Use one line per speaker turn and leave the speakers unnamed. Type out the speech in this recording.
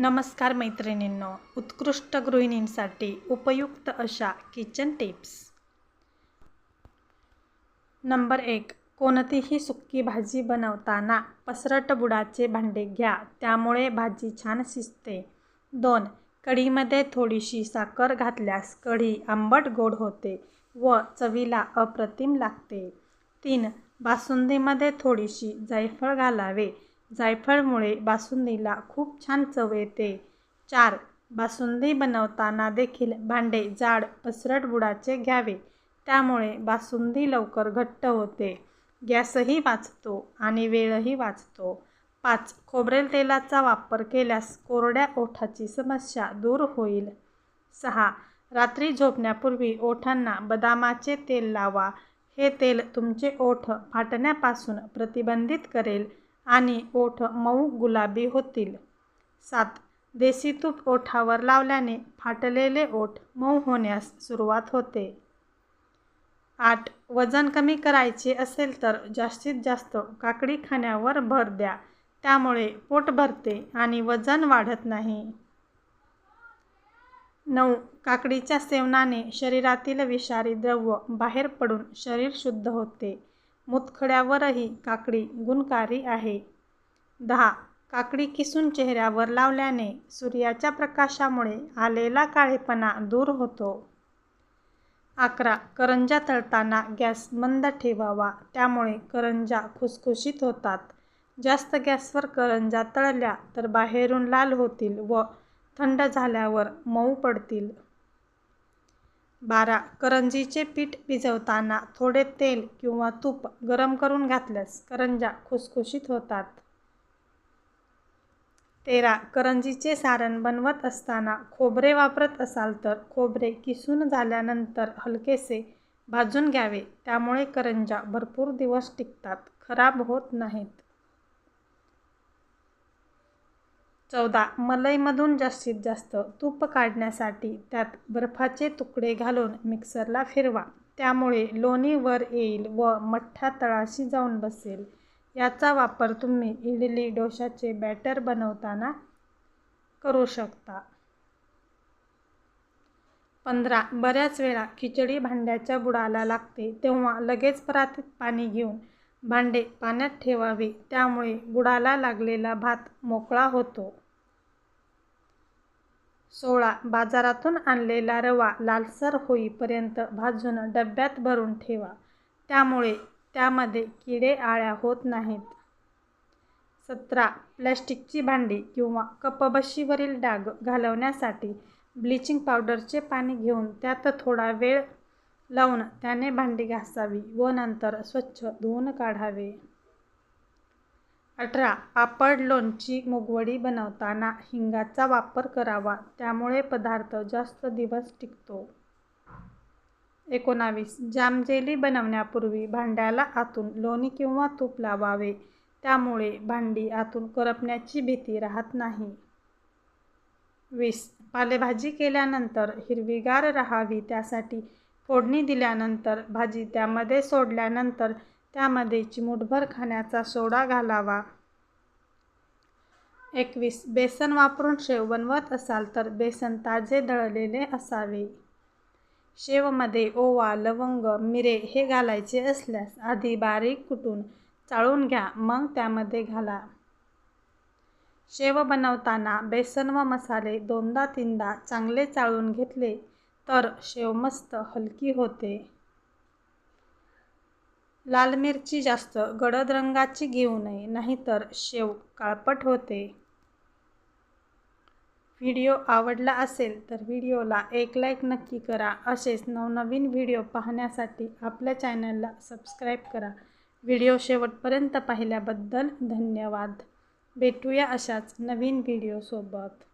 नमस्कार मैत्रिणींनो उत्कृष्ट गृहिणींसाठी उपयुक्त अशा किचन टिप्स नंबर एक कोणतीही सुक्की भाजी बनवताना पसरट बुडाचे भांडे घ्या त्यामुळे भाजी छान शिजते. दोन कढीमध्ये थोडीशी साखर घातल्यास कढी आंबट गोड होते व चवीला अप्रतिम लागते. तीन बासुंदीमध्ये थोडीशी जायफळ घालावे जायफळमुळे बासुंदीला खूप छान चव येते. चार. बासुंदी बनवताना देखील भांडे जाड पसरट बुडाचे घ्यावे. त्यामुळे बासुंदी लवकर घट्ट होते. गॅसही वाचतो आणि वेळही वाचतो. पाच. खोबरेल तेलाचा वापर केल्यास कोरड्या ओठाची समस्या दूर होईल. सहा. रात्री झोपण्यापूर्वी ओठांना बदामाचे तेल लावा. हे तेल तुमचे ओठ फाटण्यापासून प्रतिबंधित करेल. आणि ओठ मऊ गुलाबी होतील. सात. देशी तूप ओठावर लावल्याने फाटलेले ओठ मऊ होण्यास सुरुवात होते. आठ. वजन कमी करायचे असेल तर जास्तीत जास्त काकडी खाण्यावर भर द्या. त्यामुळे पोट भरते आणि वजन वाढत नाही. नऊ. काकडीच्या सेवनाने शरीरातील विषारी द्रव्य बाहेर पडून शरीर शुद्ध होते. मुतखड्यावरही काकडी गुणकारी आहे. दहा. काकडी किसून चेहऱ्यावर लावल्याने सूर्याच्या प्रकाशामुळे आलेला काळेपणा दूर होतो. अकरा. करंजा तळताना गॅस मंद ठेवावा. त्यामुळे करंजा खुसखुशीत होतात. जास्त गॅसवर करंजा तळल्या तर बाहेरून लाल होतील व थंड झाल्यावर मऊ पडतील. बारा. करंजीचे पीठ भिजवताना थोडे तेल किंवा तूप गरम करून घातल्यास करंजा खुसखुशीत होतात. तेरा. करंजीचे सारण बनवत असताना खोबरे वापरत असाल तर खोबरे किसून झाल्यानंतर हलकेसे भाजून घ्यावे. त्यामुळे करंजा भरपूर दिवस टिकतात. खराब होत नाहीत. चौदा मलईमधून जास्तीत जास्त तूप काढण्यासाठी त्यात बर्फाचे तुकडे घालून मिक्सरला फिरवा. त्यामुळे लोणी वर येईल व मठ्ठा तळाशी जाऊन बसेल. याचा वापर तुम्ही इडली डोशाचे बॅटर बनवताना करू शकता. पंधरा बऱ्याच वेळा खिचडी भांड्याच्या बुडाला लागते तेव्हा लगेच परातीत पाणी घेऊन भांडे पाण्यात ठेवावे. त्यामुळे बुडाला लागलेला भात मोकळा होतो. सोळा. बाजारातून आणलेला रवा लालसर होईपर्यंत भाजून डब्यात भरून ठेवा. त्यामुळे त्यामध्ये किडे आळ्या होत नाहीत. सतरा. प्लॅस्टिकची भांडी किंवा कपबशीवरील डाग घालवण्यासाठी ब्लिचिंग पावडरचे पाणी घेऊन त्यात थोडा वेळ लावून त्याने भांडी घासावी व नंतर स्वच्छ धुवून काढावे. अठरा. पापड लोणची मुगवडी बनवताना हिंगाचा वापर करावा त्यामुळे पदार्थ जास्त दिवस टिकतो. एकोणावीस. जामजेली बनवण्यापूर्वी भांड्याला आतून लोणी किंवा तूप लावावे त्यामुळे भांडी आतून करपण्याची भीती राहत नाही. वीस. पालेभाजी केल्यानंतर हिरवीगार राहावी त्यासाठी फोडणी दिल्यानंतर भाजी त्यामध्ये सोडल्यानंतर त्यामध्ये चिमूटभर खाण्याचा सोडा घालावा. एकवीस. बेसन वापरून शेव बनवत असाल तर बेसन ताजे दळलेले असावे. शेवमध्ये ओवा लवंग मिरे हे घालायचे असल्यास आधी बारीक कुटून चाळून घ्या मग त्यामध्ये घाला. शेव बनवताना बेसन व मसाले दोनदा तीनदा चांगले चाळून घेतले. तर शेव मस्त हलकी होते. लाल मिरची जास्त गडद रंगाची घेऊ नये नाहीतर शेव काळपट होते. व्हिडिओ आवडला असेल तर व्हिडिओला एक लाईक नक्की करा. असेच नवनवीन व्हिडिओ पाहण्यासाठी आपल्या चॅनलला सबस्क्राईब करा. व्हिडिओ शेवटपर्यंत पाहिल्याबद्दल धन्यवाद. भेटूया अशाच नवीन व्हिडिओसोबत.